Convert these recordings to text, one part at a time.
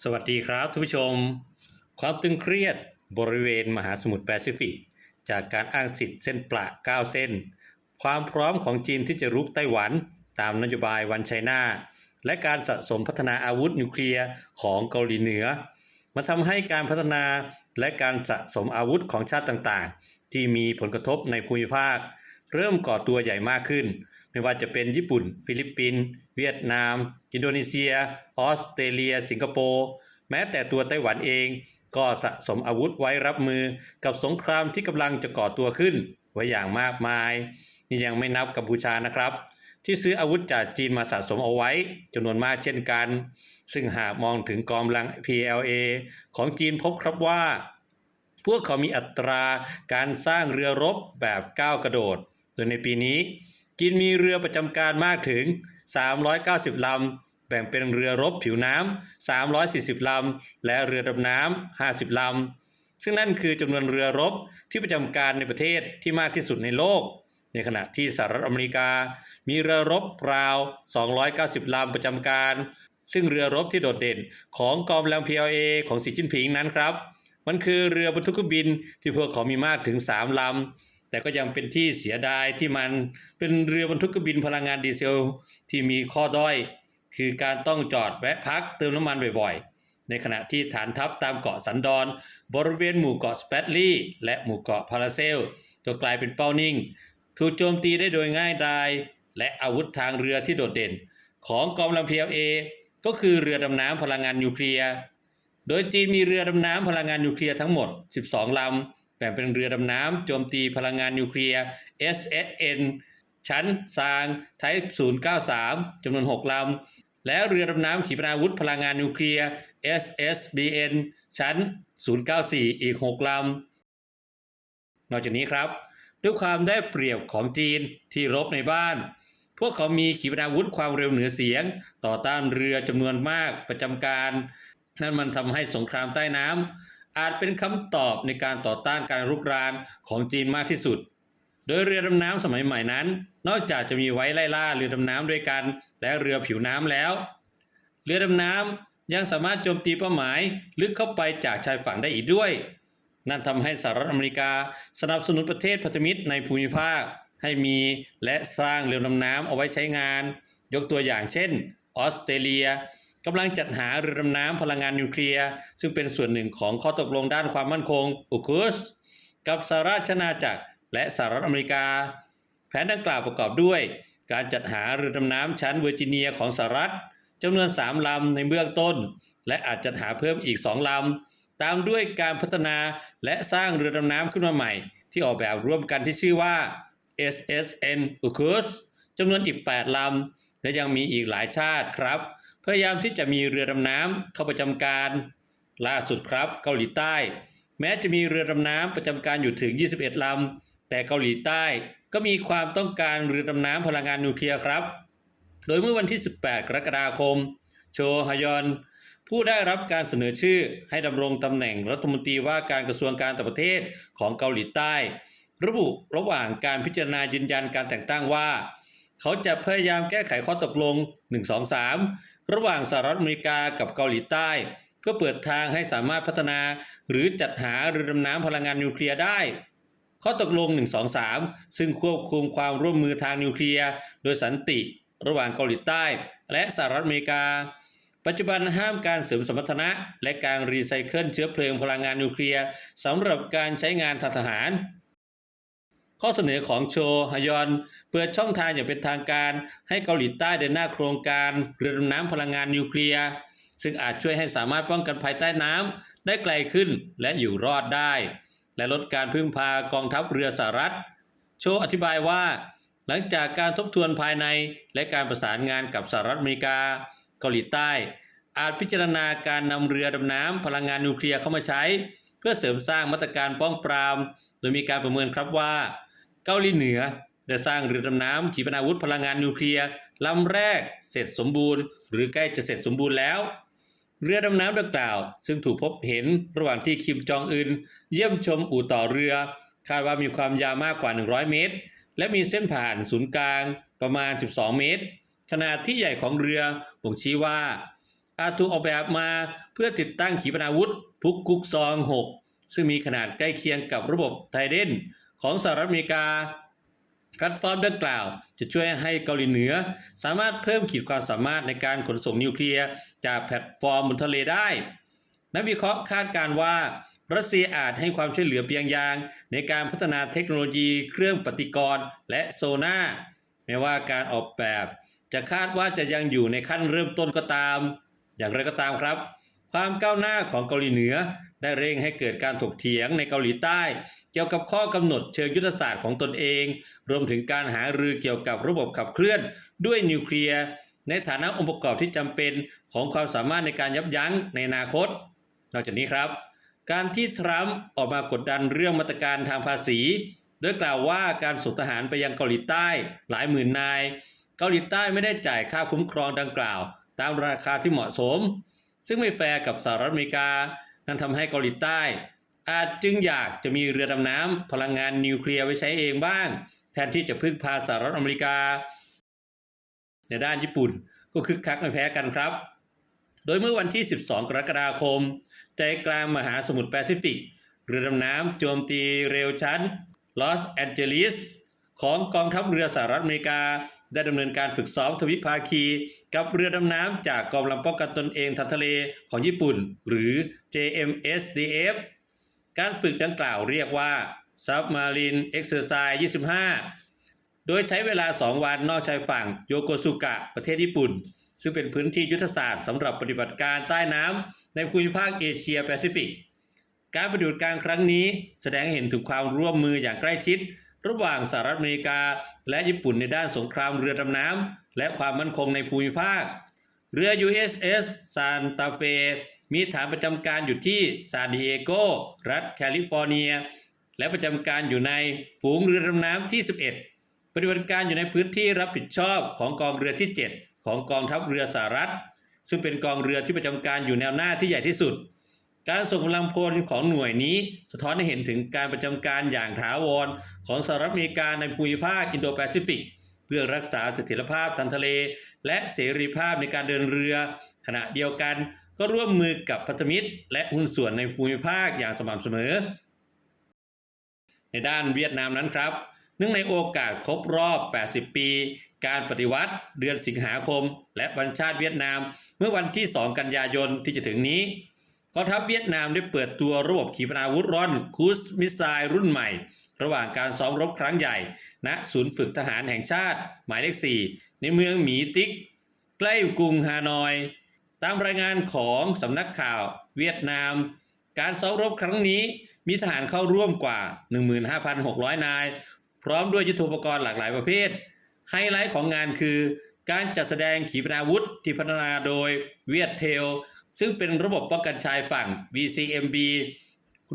สวัสดีครับท่านผู้ชม ความตึงเครียดบริเวณมหาสมุทรแปซิฟิก จากการอ้างสิทธิ์เส้นปละ9เส้น ความพร้อมของจีนที่จะรุกไต้หวัน ตามนโยบายวันไชน่า และการสะสมพัฒนาอาวุธนิวเคลียร์ของเกาหลีเหนือ มาทำให้การพัฒนาและการสะสมอาวุธของชาติต่างๆ ที่มีผลกระทบในภูมิภาค เริ่มก่อตัวใหญ่มากขึ้น ไม่ว่าจะเป็นญี่ปุ่น ฟิลิปปินส์เวียดนาม อินโดนีเซีย ออสเตรเลีย สิงคโปร์ แม้แต่ตัวไต้หวันเอง ก็สะสมอาวุธไว้รับมือกับสงครามที่กำลังจะก่อตัวขึ้น ไว้อย่างมากมาย นี่ยังไม่นับกัมพูชานะครับ ที่ซื้ออาวุธจากจีนมาสะสมเอาไว้จำนวนมากเช่นกัน ซึ่งหากมองถึงกองกำลัง PLA ของจีนพบครับว่า พวกเขามีอัตราการสร้างเรือรบแบบก้าวกระโดด โดยในปีนี้ จีนมีเรือประจำการมากถึง 390 ลำ แบ่งเป็นเรือรบผิวน้ำ 340 ลำ และเรือดำน้ำ 50 ลำ ซึ่งนั่นคือจำนวนเรือรบที่ประจำการในประเทศที่มากที่สุดในโลก ในขณะที่สหรัฐอเมริกา มีเรือรบราว 290 ลำประจำการ ซึ่งเรือรบที่โดดเด่นของกองกำลัง PLA ของสีจิ้นผิงนั้นครับ มันคือเรือบรรทุกเครื่องบินที่พวกเขามีมากถึง 3 ลำ แต่ก็ยังเป็นที่เสียดายที่มันเป็นเรือบรรทุกบินพลังงานดีเซลที่มีข้อด้อย คือการต้องจอดแวะพักเติมน้ำมันบ่อยๆ ในขณะที่ฐานทัพตามเกาะสันดอน บริเวณหมู่เกาะสเปตลีย์และหมู่เกาะพาราเซลก็กลายเป็นเป้านิ่ง ถูกโจมตีได้โดยง่ายดายและอาวุธทางเรือที่โดดเด่น ของกองกำลัง PLA ก็คือเรือดำน้ำพลังงานนิวเคลียร์ โดยจีนมีเรือดำน้ำพลังงานนิวเคลียร์ทั้งหมด 12 ลำ แบ่งเป็นเรือดำน้ำโจมตีพลังงานนิวเคลียร์ SSN ชั้นซางไทป์093จำนวน 6 ลำ และเรือดำน้ำขีปนาวุธพลังงานนิวเคลียร์ SSBN ชั้น 094 อีก 6 ลำ นอกจากนี้ครับ ด้วยความได้เปรียบของจีนที่รบในบ้าน พวกเขามีขีปนาวุธความเร็วเหนือเสียง ต่อต้านเรือจำนวนมากประจำการ นั่นมันทำให้สงครามใต้น้ำ อาจเป็นคำตอบในการต่อต้านการรุกรานของจีนมากที่สุด โดยเรือดำน้ำสมัยใหม่นั้น นอกจากจะมีไว้ไล่ล่าเรือดำน้ำด้วยกัน และเรือผิวน้ำแล้ว เรือดำน้ำยังสามารถโจมตีเป้าหมายลึกเข้าไปจากชายฝั่งได้อีกด้วย นั่นทำให้สหรัฐอเมริกาสนับสนุนประเทศพันธมิตรในภูมิภาค ให้มีและสร้างเรือดำน้ำเอาไว้ใช้งาน ยกตัวอย่างเช่น ออสเตรเลีย กำลังจัดหาเรือดำน้ำพลังงานนิวเคลียร์ ซึ่งเป็นส่วนหนึ่งของข้อตกลงด้านความมั่นคงอุคุสกับสหราชอาณาจักรและสหรัฐอเมริกา แผนดังกล่าวประกอบด้วย การจัดหาเรือดำน้ำชั้นเวอร์จิเนียของสหรัฐจำนวน 3 ลำในเบื้องต้น และอาจจัดหาเพิ่มอีก 2 ลำ ตามด้วยการพัฒนาและสร้างเรือดำน้ำขึ้นมาใหม่ ที่ออกแบบร่วมกันที่ชื่อว่า SSN u k u s จำนวนอีก 8 ลำ และยังมีอีกหลายชาติครับ พยายามที่จะมีเรือดำน้ำเข้าประจำการ ล่าสุดครับ เกาหลีใต้ แม้จะมีเรือดำน้ำประจำการอยู่ถึง 21ลำแต่เกาหลีใต้ก็มีความต้องการเรือดำน้ำพลังงานนิวเคลียร์ครับ โดยเมื่อวันที่ 18 กรกฎาคม โชฮยอน ผู้ได้รับการเสนอชื่อให้ดำรงตำแหน่งรัฐมนตรีว่าการกระทรวงการต่างประเทศของเกาหลีใต้ ระบุระหว่างการพิจารณายืนยันการแต่งตั้งว่า เขาจะพยายามแก้ไขข้อตกลง 123 ระหว่างสหรัฐอเมริกากับเกาหลีใต้ เพื่อเปิดทางให้สามารถพัฒนา หรือจัดหาเรือดำน้ำพลังงานนิวเคลียร์ได้ ข้อตกลง 123 ซึ่งควบคุมความร่วมมือทางนิวเคลียร์โดยสันติ ระหว่างเกาหลีใต้ และสหรัฐอเมริกา ปัจจุบันห้ามการเสริมสมรรถนะ และการรีไซเคิลเชื้อเพลิงพลังงานนิวเคลียร์สำหรับการใช้งานทางทหาร ข้อเสนอของโชฮยอนเปิดช่องทางอย่างเป็นทางการให้เกาหลีใต้เดินหน้าโครงการเรือดำน้ำพลังงานนิวเคลียร์ซึ่งอาจช่วยให้สามารถป้องกันภัยใต้น้ำได้ไกลขึ้นและอยู่รอดได้ และลดการพึ่งพากองทัพเรือสหรัฐ โชอธิบายว่า หลังจากการทบทวนภายในและการประสานงานกับสหรัฐอเมริกา เกาหลีใต้ อาจพิจารณาการนำเรือดำน้ำพลังงานนิวเคลียร์เข้ามาใช้ เพื่อเสริมสร้างมาตรการป้องปราม โดยมีการประเมินครับว่า เกาหลีเหนือ ได้สร้างเรือดำน้ำขีปนาวุธพลังงานนิวเคลียร์ลำแรกเสร็จสมบูรณ์ หรือใกล้จะเสร็จสมบูรณ์แล้ว เรือดำน้ำดังกล่าว ซึ่งถูกพบเห็นระหว่างที่คิมจองอึนเยี่ยมชมอู่ต่อเรือ คาดว่ามีความยาวมากกว่า 100 เมตร และมีเส้นผ่านศูนย์กลางประมาณ 12 เมตร ขนาดที่ใหญ่ของเรือบ่งชี้ว่า อาจถูกออกแบบมาเพื่อติดตั้งขีปนาวุธพุกกุกซอง 6 ซึ่งมีขนาดใกล้เคียงกับระบบไทเดน ของสหรัฐอเมริกาแพลตฟอร์มดังกล่าว จะช่วยให้เกาหลีเหนือ สามารถเพิ่มขีดความสามารถในการขนส่งนิวเคลียร์จากแพลตฟอร์มบนทะเลได้ นักวิเคราะห์คาดการว่ารัสเซียอาจให้ความช่วยเหลือเพียงอย่าง ในการพัฒนาเทคโนโลยีเครื่องปฏิกรณ์และโซน่าแม้ว่าการออกแบบ จะคาดว่าจะยังอยู่ในขั้นเริ่มต้นก็ตาม อย่างไรก็ตามครับ ความก้าวหน้าของเกาหลีเหนือได้เร่งให้เกิดการถกเถียงในเกาหลีใต้ เกี่ยวกับข้อกำหนดเชิงยุทธศาสตร์ของตนเอง รวมถึงการหารือเกี่ยวกับระบบขับเคลื่อนด้วยนิวเคลียร์ในฐานะองค์ประกอบที่จำเป็นของความสามารถในการยับยั้งในอนาคต นอกจากนี้ครับ การที่ทรัมป์ออกมากดดันเรื่องมาตรการทางภาษีโดยกล่าวว่าการส่งทหารไปยังเกาหลีใต้หลายหมื่นนาย เกาหลีใต้ไม่ได้จ่ายค่าคุ้มครองดังกล่าว ตามราคาที่เหมาะสม ซึ่งไม่แฟร์กับสหรัฐอเมริกา นั่นทำให้เกาหลีใต้ อาจจึงอยากจะมีเรือดำน้ำพลังงานนิวเคลียร์ไว้ใช้เองบ้าง แทนที่จะพึ่งพาสหรัฐอเมริกา ในด้านญี่ปุ่นก็คึกคักไม่แพ้กันครับ โดยเมื่อวันที่ 12 กรกฎาคม ใจกลางมหาสมุทรแปซิฟิก เรือดำน้ำโจมตีเร็วชั้นลอสแอนเจลิสของกองทัพเรือสหรัฐอเมริกา ได้ดำเนินการฝึกซ้อมทวิภาคี กับเรือดำน้ำจากกองกำลังป้องกันตนเองทางทะเลของญี่ปุ่น หรือ JMSDF การฝึกดังกล่าวเรียกว่า Submarine Exercise 25 โดยใช้เวลา 2 วันนอกชายฝั่งโยโกสุกะ ประเทศญี่ปุ่น ซึ่งเป็นพื้นที่ยุทธศาสตร์สำหรับปฏิบัติการใต้น้ำในภูมิภาคเอเชียแปซิฟิก การปฏิบัติการครั้งนี้แสดงให้เห็นถึงความร่วมมืออย่างใกล้ชิด ระหว่างสหรัฐอเมริกา และญี่ปุ่นในด้านสงครามเรือดำน้ำและความมั่นคงในภูมิภาค เรือ USS Santa Fe มีฐานประจำการอยู่ที่ซานดิเอโก รัฐแคลิฟอร์เนีย และประจำการอยู่ในฝูงเรือดำน้ำที่ 11 ปฏิบัติการอยู่ในพื้นที่รับผิดชอบของกองเรือที่ 7 ของกองทัพเรือสหรัฐ ซึ่งเป็นกองเรือที่ประจำการอยู่แนวหน้าที่ใหญ่ที่สุด การส่งกำลังพลของหน่วยนี้ สะท้อนให้เห็นถึงการประจำการอย่างถาวรของสหรัฐอเมริกาในภูมิภาคอินโดแปซิฟิกเพื่อรักษาเสถียรภาพทางทะเล และเสรีภาพในการเดินเรือ ขณะเดียวกัน ก็ร่วมมือกับพันธมิตร และหุ้นส่วนในภูมิภาคอย่างสม่ำเสมอ ในด้านเวียดนามนั้นครับ เนื่องในโอกาสครบรอบ 80 ปี การปฏิวัติเดือนสิงหาคม และวันชาติเวียดนาม เมื่อวันที่ 2 กันยายนที่จะถึงนี้กองทัพเวียดนามได้เปิดตัวระบบขีปนาวุธร่อนคูสมิสไซล์รุ่นใหม่ ระหว่างการซ้อมรบครั้งใหญ่ณศูนย์ฝึกทหารแห่งชาติ หมายเลข 4 ในเมืองหมีติ๊ก ใกล้กรุงฮานอย ตามรายงานของสำนักข่าวเวียดนาม การซ้อมรบครั้งนี้มีทหารเข้าร่วมกว่า 15,600 นาย พร้อมด้วยยุทโธปกรณ์หลากหลายประเภท ไฮไลท์ของงานคือ การจัดแสดงขีปนาวุธที่พัฒนาโดยเวียดเทล ซึ่งเป็นระบบป้องกันชายฝั่ง VCMB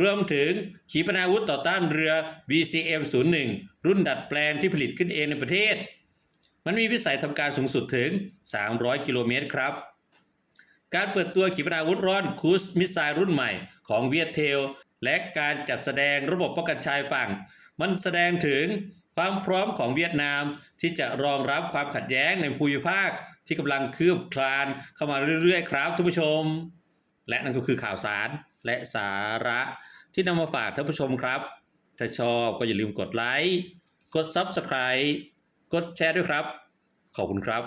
รวมถึงขีปนาวุธต่อต้านเรือ VCM01 รุ่นดัดแปลงที่ผลิตขึ้นเองในประเทศ มันมีวิสัยทำการสูงสุดถึง 300 กิโลเมตรครับ การเปิดตัวขีปนาวุธร่อนคูสมิสไซล์รุ่นใหม่ของเวียดเทล และการจัดแสดงระบบป้องกันชายฝั่ง มันแสดงถึงความพร้อมของเวียดนามที่จะรองรับความขัดแย้งในภูมิภาคที่กำลังคืบคลานเข้ามาเรื่อยๆ ครับท่านผู้ชม และนั่นก็คือข่าวสารและสาระที่นำมาฝากท่านผู้ชมครับ ถ้าชอบก็อย่าลืมกดไลค์ กด Subscribe กดแชร์ด้วยครับ ขอบคุณครับ